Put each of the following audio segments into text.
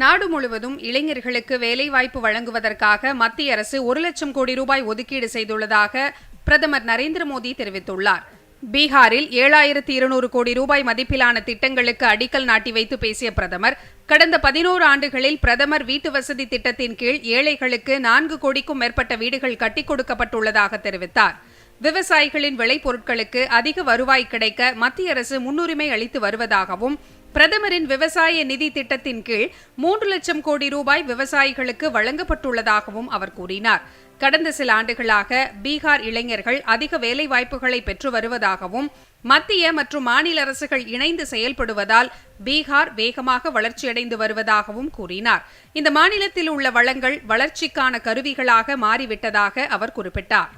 நாடு முழுவதும் இளைஞர்களுக்கு வேலைவாய்ப்பு வழங்குவதற்காக மத்திய அரசு ஒரு லட்சம் கோடி ரூபாய் ஒதுக்கீடு செய்துள்ளதாக பிரதமர் நரேந்திர மோடி தெரிவித்துள்ளார். பீகாரில் ஏழாயிரத்தி இருநூறு கோடி ரூபாய் மதிப்பிலான திட்டங்களுக்கு அடிக்கல் நாட்டி வைத்து பேசிய பிரதமர் கடந்த பதினோரு ஆண்டுகளில் பிரதமர் வீட்டு வசதி திட்டத்தின் கீழ் ஏழைகளுக்கு நான்கு கோடிக்கும் மேற்பட்ட வீடுகள் கட்டிக் கொடுக்கப்பட்டுள்ளதாக தெரிவித்தார். விவசாயிகளின் விளைபொருட்களுக்கு அதிக வருவாய் கிடைக்க மத்திய அரசு முன்னுரிமை அளித்து வருவதாகவும் பிரதமரின் விவசாய நிதி திட்டத்தின் கீழ் மூன்று லட்சம் கோடி ரூபாய் விவசாயிகளுக்கு வழங்கப்பட்டுள்ளதாகவும் அவர் கூறினார். கடந்த சில ஆண்டுகளாக பீகார் இளைஞர்கள் அதிக வேலைவாய்ப்புகளை பெற்று வருவதாகவும் மத்திய மற்றும் மாநில அரசுகள் இணைந்து செயல்படுவதால் பீகார் வேகமாக வளர்ச்சியடைந்து வருவதாகவும் கூறினார். இந்த மாநிலத்தில் உள்ள வளங்கள் வளர்ச்சிக்கான கருவிகளாக மாறிவிட்டதாக அவர் குறிப்பிட்டார்.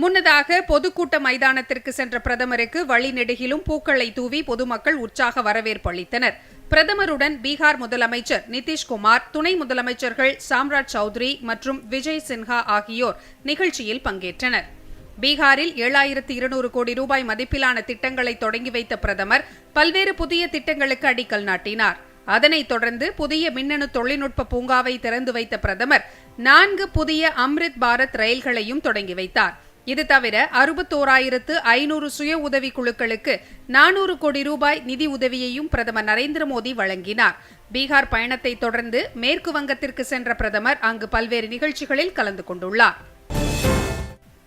முன்னதாக பொதுக்கூட்ட மைதானத்திற்கு சென்ற பிரதமருக்கு வழிநெடுகிலும் பூக்களை தூவி பொதுமக்கள் உற்சாக வரவேற்பு அளித்தனர். பிரதமருடன் பீகார் முதலமைச்சர் நிதிஷ்குமார் துணை முதலமைச்சர்கள் சாம்ராஜ் சௌத்ரி மற்றும் விஜய் சின்ஹா ஆகியோர் நிகழ்ச்சியில் பங்கேற்றனர். பீகாரில் ஏழாயிரத்து இருநூறு கோடி ரூபாய் மதிப்பிலான திட்டங்களை தொடங்கி வைத்த பிரதமர் பல்வேறு புதிய திட்டங்களுக்கு அடிக்கல் நாட்டினார். அதனைத் தொடர்ந்து புதிய மின்னணு தொழில்நுட்ப பூங்காவை திறந்து வைத்த பிரதமர் நான்கு புதிய அம்ரித் பாரத் ரயில்களையும் தொடங்கி வைத்தார். இது தவிர அறுபத்தோராயிரத்து ஐநூறு சுய உதவி குழுக்களுக்கு நானூறு கோடி ரூபாய் நிதி உதவியையும் பிரதமர் நரேந்திர மோடி வழங்கினார். பீகார் பயணத்தை தொடர்ந்து மேற்கு வங்கத்திற்கு சென்ற பிரதமர் அங்கு பல்வேறு நிகழ்ச்சிகளில் கலந்து கொண்டுள்ளார்.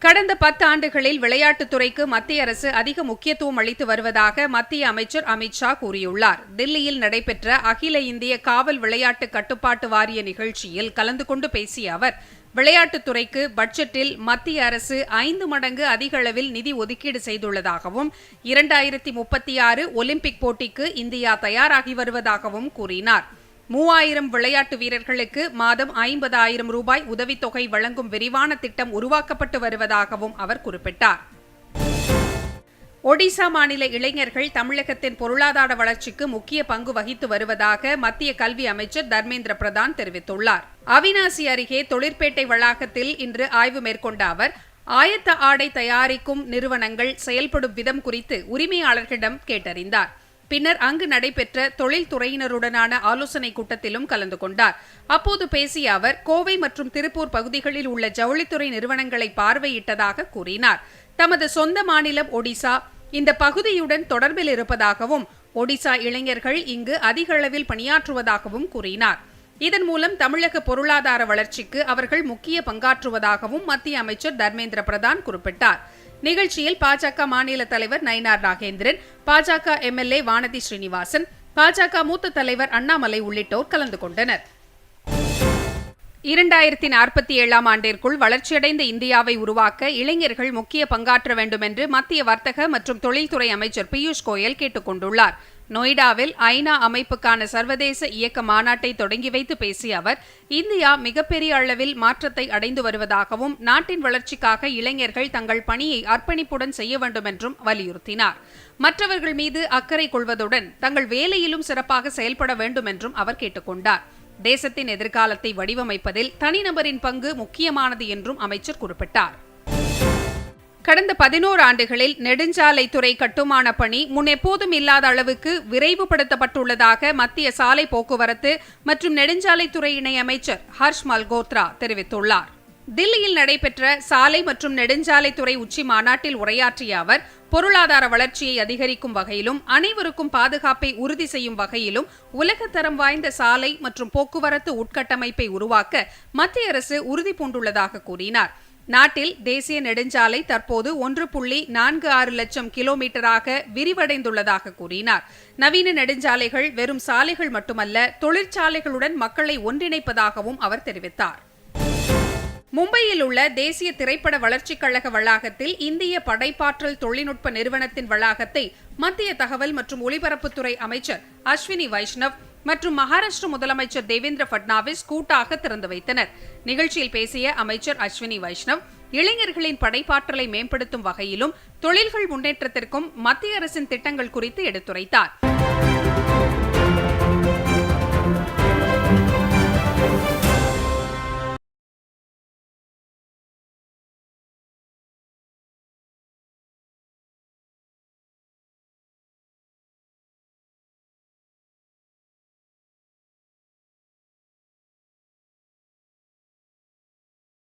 கடந்த பத்து ஆண்டுகளில் விளையாட்டுத்துறைக்கு மத்திய அரசு அதிக முக்கியத்துவம் அளித்து வருவதாக மத்திய அமைச்சர் அமித் ஷா கூறியுள்ளார். தில்லியில் நடைபெற்ற அகில இந்திய காவல் விளையாட்டு கட்டுப்பாட்டு வாரிய நிகழ்ச்சியில் கலந்து கொண்டு பேசிய அவர் விளையாட்டுத்துறைக்கு பட்ஜெட்டில் மத்திய அரசு ஐந்து மடங்கு அதிக அளவில் நிதி ஒதுக்கீடு செய்துள்ளதாகவும் இரண்டாயிரத்தி முப்பத்தி ஆறு ஒலிம்பிக் போட்டிக்கு இந்தியா தயாராகி வருவதாகவும் கூறினார். மூவாயிரம் விளையாட்டு வீரர்களுக்கு மாதம் ஐம்பதாயிரம் ரூபாய் உதவித்தொகை வழங்கும் விரிவான திட்டம் உருவாக்கப்பட்டு வருவதாகவும் அவர் குறிப்பிட்டார். ஒடிசா மாநில இளைஞர்கள் தமிழகத்தின் பொருளாதார வளர்ச்சிக்கு முக்கிய பங்கு வகித்து வருவதாக மத்திய கல்வி அமைச்சர் தர்மேந்திர பிரதான் தெரிவித்துள்ளார். அவினாசி அருகே தொழிற்பேட்டை வளாகத்தில் இன்று ஆய்வு மேற்கொண்ட அவர் ஆயத்த ஆடை தயாரிக்கும் நிறுவனங்கள் செயல்படும் விதம் குறித்து உரிமையாளர்களிடம் கேட்டறிந்தார். பின்னர் அங்கு நடைபெற்ற தொழில்துறையினருடனான ஆலோசனைக் கூட்டத்திலும் கலந்து கொண்டார். அப்போது பேசிய அவர் கோவை மற்றும் திருப்பூர் பகுதிகளில் உள்ள ஜவுளித்துறை நிறுவனங்களை பார்வையிட்டதாக கூறினார். தமது சொந்த மாநிலம் ஒடிசா இந்த பகுதியுடன் தொடர்பில் இருப்பதாகவும் ஒடிசா இளைஞர்கள் இங்கு அதிக அளவில் பணியாற்றுவதாகவும் கூறினார். இதன் மூலம் தமிழக பொருளாதார வளர்ச்சிக்கு அவர்கள் முக்கிய பங்காற்றுவதாகவும் மத்திய அமைச்சர் தர்மேந்திர பிரதான் குறிப்பிட்டார். நிகழ்ச்சியில் பாஜக மாநில தலைவர் நயினார் நாகேந்திரன் பாஜக எம்எல்ஏ வானதி ஸ்ரீனிவாசன் பாஜக மூத்த தலைவர் அண்ணாமலை உள்ளிட்டோர் கலந்து கொண்டனர். இரண்டாயிரத்தி நாற்பத்தி ஏழாம் ஆண்டிற்குள் வளர்ச்சியடைந்த இந்தியாவை உருவாக்க இளைஞர்கள் முக்கிய பங்காற்ற வேண்டும் என்று மத்திய வர்த்தக மற்றும் தொழில்துறை அமைச்சர் பியூஷ் கோயல் கேட்டுக் கொண்டுள்ளார். நொய்டாவில் ஐநா அமைப்புக்கான சர்வதேச இயக்க மாநாட்டை தொடங்கி வைத்து பேசிய அவர் இந்தியா மிகப்பெரிய அளவில் மாற்றத்தை அடைந்து வருவதாகவும் நாட்டின் வளர்ச்சிக்காக இளைஞர்கள் தங்கள் பணியை அர்ப்பணிப்புடன் செய்ய வேண்டும் என்றும் வலியுறுத்தினார். மற்றவர்கள் மீது அக்கறை கொள்வதுடன் தங்கள் வேலையிலும் சிறப்பாக செயல்பட வேண்டும் என்றும் அவர் கேட்டுக்கொண்டார் தேசத்தின் எதிர்காலத்தை வடிவமைப்பதில் தனிநபரின் பங்கு முக்கியமானது என்றும் அமைச்சர் குறிப்பிட்டார். கடந்த பதினோரு ஆண்டுகளில் நெடுஞ்சாலைத்துறை கட்டுமான பணி முன்னெப்போதும் இல்லாத அளவுக்கு விரைவுபடுத்தப்பட்டுள்ளதாக மத்திய சாலை போக்குவரத்து மற்றும் நெடுஞ்சாலைத்துறை இணையமைச்சர் ஹர்ஷ் மல்கோத்ரா தெரிவித்துள்ளார். தில்லியில் நடைபெற்ற சாலை மற்றும் நெடுஞ்சாலைத்துறை உச்சி மாநாட்டில் உரையாற்றிய அவர் பொருளாதார வளர்ச்சியை அதிகரிக்கும் வகையிலும் அனைவருக்கும் பாதுகாப்பை உறுதி செய்யும் வகையிலும் உலகத்தரம் வாய்ந்த சாலை மற்றும் போக்குவரத்து உட்கட்டமைப்பை உருவாக்க மத்திய அரசு உறுதி பூண்டுள்ளதாக கூறினார். நாட்டில் தேசிய நெடுஞ்சாலை தற்போது ஒன்று புள்ளி நான்கு ஆறு லட்சம் கிலோமீட்டராக விரிவடைந்துள்ளதாக கூறினார். நவீன நெடுஞ்சாலைகள் வெறும் சாலைகள் மட்டுமல்ல தொழிற்சாலைகளுடன் மக்களை ஒன்றிணைப்பதாகவும் அவர் தெரிவித்தார். மும்பையில் உள்ள தேசிய திரைப்பட வளர்ச்சிக் கழக வளாகத்தில் இந்திய படைப்பாற்றல் தொழில்நுட்ப நிறுவனத்தின் வளாகத்தை மத்திய தகவல் மற்றும் ஒலிபரப்புத்துறை அமைச்சர் அஸ்வினி வைஷ்ணவ் மற்றும் மகாராஷ்டிர முதலமைச்சர் தேவேந்திர பட்னாவிஸ் கூட்டாக திறந்து வைத்தனர். நிகழ்ச்சியில் பேசிய அமைச்சர் அஸ்வினி வைஷ்ணவ் இளைஞர்களின் படைப்பாற்றலை மேம்படுத்தும் வகையிலும் தொழில்கள் முன்னேற்றத்திற்கும் மத்திய அரசின் திட்டங்கள் குறித்து எடுத்துரைத்தார்.